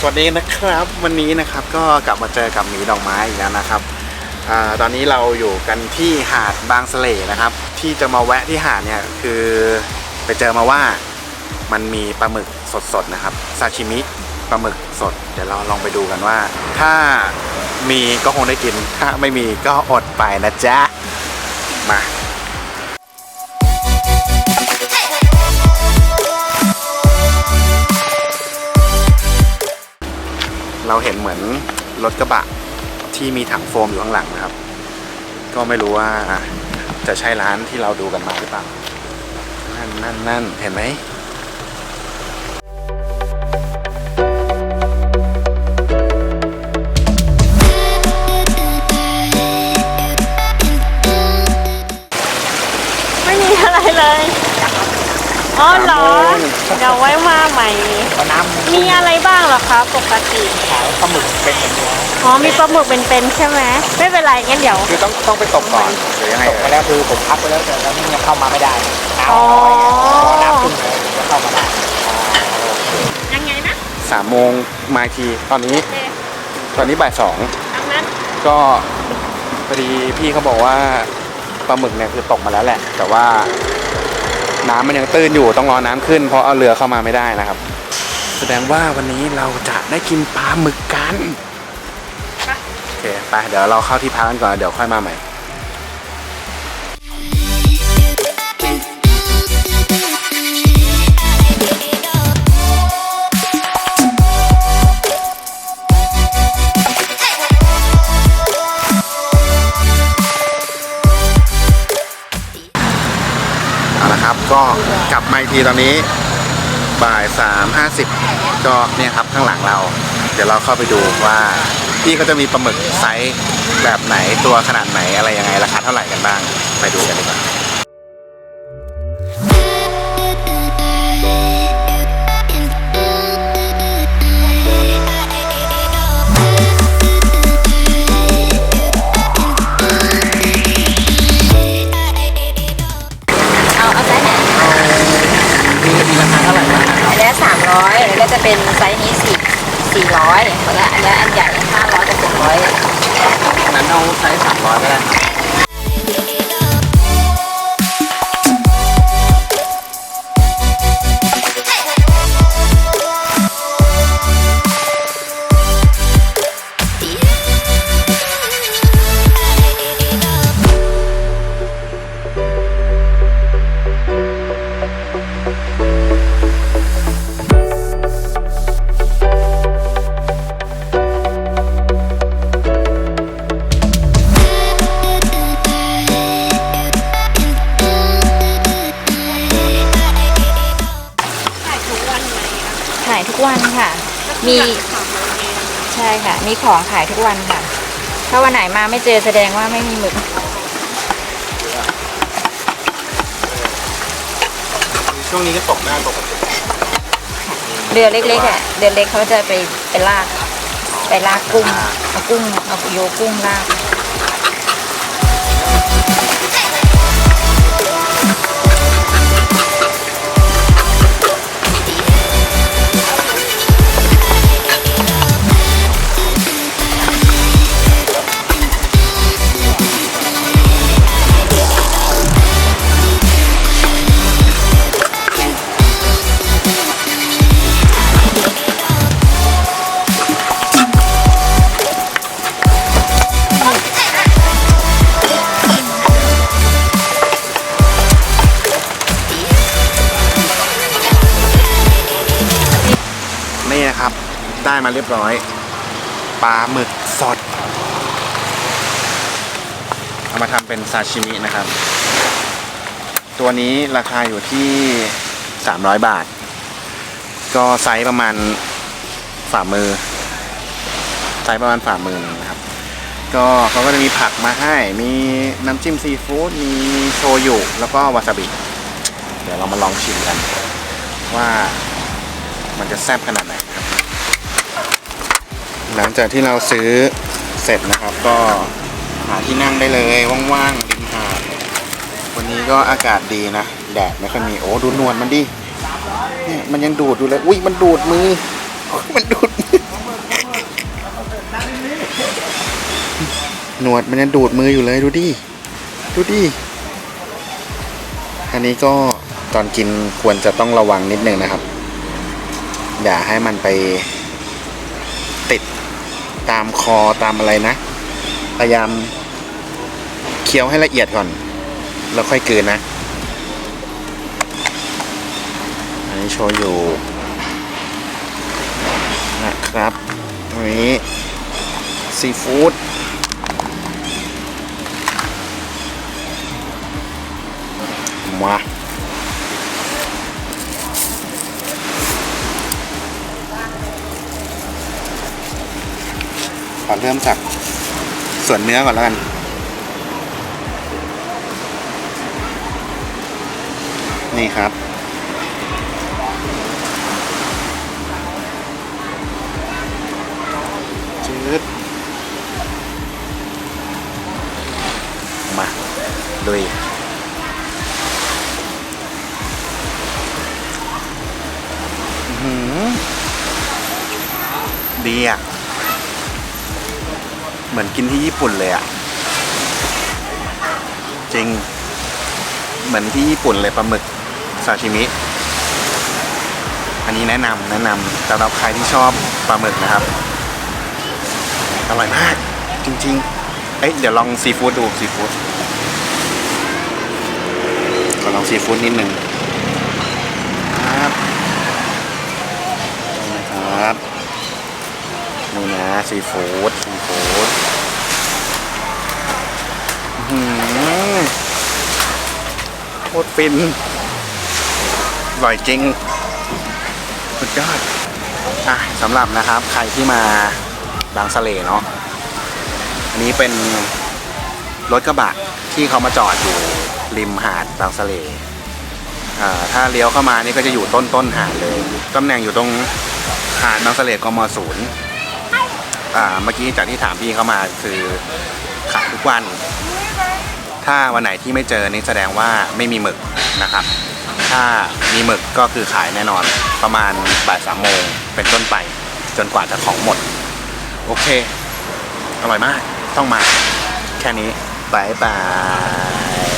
สวัสดีนะครับวันนี้นะครับก็กลับมาเจอกับหมีดอกไม้อีกแล้วนะครับอตอนนี้เราอยู่กันที่หาดบางสะเลนะครับ ที่จะมาแวะที่หาดเนี่ยคือไปเจอมาว่ามันมีปลาหมึกสดๆนะครับซาชิมิปลาหมึกสด เดี๋ยวเราลองไปดูกันว่า ถ้ามีก็คงได้กินถ้าไม่มีก็อดไปนะจ๊ะมา เราเห็นเหมือนรถกระบะที่มีถังโฟมอยู่ข้างหลังนะครับ ก็ไม่รู้ว่าจะใช่ร้านที่เราดูกันมาหรือเปล่า นั่นนั่นนั่นเห็นไหม เดี๋ยวไว้มาใหม่ เอาน้ำมีอะไรบ้างเหรอคะปกติขายปลาหมึกเป็นอย่างเดียวอ๋อมีปลาหมึกเป็นๆใช่ไหมไม่เป็นไรงั้นเดี๋ยว คือต้องต้องไปตกก่อนหรือยังไงตกเอ่มายแล้วคือผมพักไปแล้วแต่ตอนนี้ยังเข้ามาไม่ได้น้ำอ๋อน้อยไงพอน้ำขึ้นเลยถึงจะเข้ามาได้ยังไงนะสามโมงมาอีกทีตอนนี้โอเคตอนนี้บ่ายสองทางนั้นก็พอดีพี่เขาบอกว่าปลาหมึกเนี่ยคือตกมาแล้วแหละ แต่ว่า น้ำมันยังตื้นอยู่ต้องรอน้ำขึ้น เพราะเอาเรือเข้ามาไม่ได้นะครับ แสดงว่าวันนี้เราจะได้กินปลาหมึกกันโอเคไปเดี๋ยวเราเข้าที่พักกันก่อนเดี๋ยวค่อยมาใหม่ ทีตอนนี้บ่ายสามห้าสิบก็เนี่ยครับข้างหลังเรา เดี๋ยวเราเข้าไปดูว่าพี่เขาจะมีปลาหมึกไซส์แบบไหนตัวขนาดไหนอะไรยังไงราคาเท่าไหร่กันบ้าง ไปดูกันดีกว่า เป็นไซส์นี้สี่สี่ร้อยแล้วอันนี้อันใหญ่ห้าร้อยกับหกร้อยนั้นเอาไซส์สามร้อยก็ได้ วันค่ะ มีใช่ค่ะ มีของขายทุกวันค่ะ ถ้าวันไหนมาไม่เจอแสดงว่าไม่มีหมึกช่วงนี้ก็ตกหน้าตกเรือเล็กๆอะเรือเล็กเขาจะไปไปลาก ไปลากกุ้งเอากุ้งเอาโยกุ้งลาก มาเรียบร้อยปลาหมึกสด เอามาทำเป็นซาชิมินะครับ ตัวนี้ราคาอยู่ที่ 300 บาท ก็ไซส์ประมาณฝ่ามือ ไซส์ประมาณฝ่ามือนะครับ ก็เขาก็จะมีผักมาให้ มีน้ำจิ้มซีฟู้ด มีโชยุแล้วก็วาซาบิ เดี๋ยวเรามาลองชิมกัน ว่ามันจะแซ่บขนาดไหนครับ หลังจากที่เราซื้อเสร็จนะครับ ก็หาที่นั่งได้เลยว่างๆริมหาดวันนี้ก็อากาศดีนะ แดดไม่ค่อยมีโอ้ดูนวลมันดิเนี่ยมันยังดูดอยู่เลยอุ้ยมันดูดมือ มันดูด หนวดมันยังดูดมืออยู่เลยดูดิดูดิอันนี้ก็ตอนกินควรจะต้องระวังนิดนึงนะครับ อย่าให้มันไป ตามคอตามอะไรนะ พยายามเคี้ยวให้ละเอียดก่อน แล้วค่อยกลืนนะ อันนี้โชยุนะครับ อันนี้ซีฟู้ด ขอเริ่มจากส่วนเนื้อก่อนแล้วกันนี่ครับ จืดมาลุยอื้อหือดีอะ เหมือนกินที่ญี่ปุ่นเลยอะจริง เหมือนที่ญี่ปุ่นเลยปลาหมึกซาชิมิ อันนี้แนะนำแนะนำสำหรับใครที่ชอบปลาหมึกนะครับ อร่อยมาก จริง ๆ เอ้ยเดี๋ยวลองซีฟู้ดดูซีฟู้ดขอลองซีฟู้ดนิดหนึ่งครับนะครับ นี่นะซีฟู้ดซีฟู้ดอื้อหือโคตรฟินอร่อยจริง สุดยอดอะสำหรับนะครับใครที่มาบางสะเลเนาะอันนี้เป็นรถกระบะที่เขามาจอดอยู่ริมหาดบางสะเลอ่าถ้าเลี้ยวเข้ามานี่ก็จะอยู่ต้นต้นหาดเลย ตำแหน่งอยู่ตรงหาดบางสะเลกมศูนย์ อ่าเมื่อกี้จากที่ถามพี่เข้ามาคือขายทุกวัน ถ้าวันไหนที่ไม่เจอนี่แสดงว่าไม่มีหมึกนะครับ ถ้ามีหมึกก็คือขายแน่นอนประมาณบ่ายสามโมงเป็นต้นไปจนกว่าจะของหมด โอเค อร่อยมากต้องมา แค่นี้บายบาย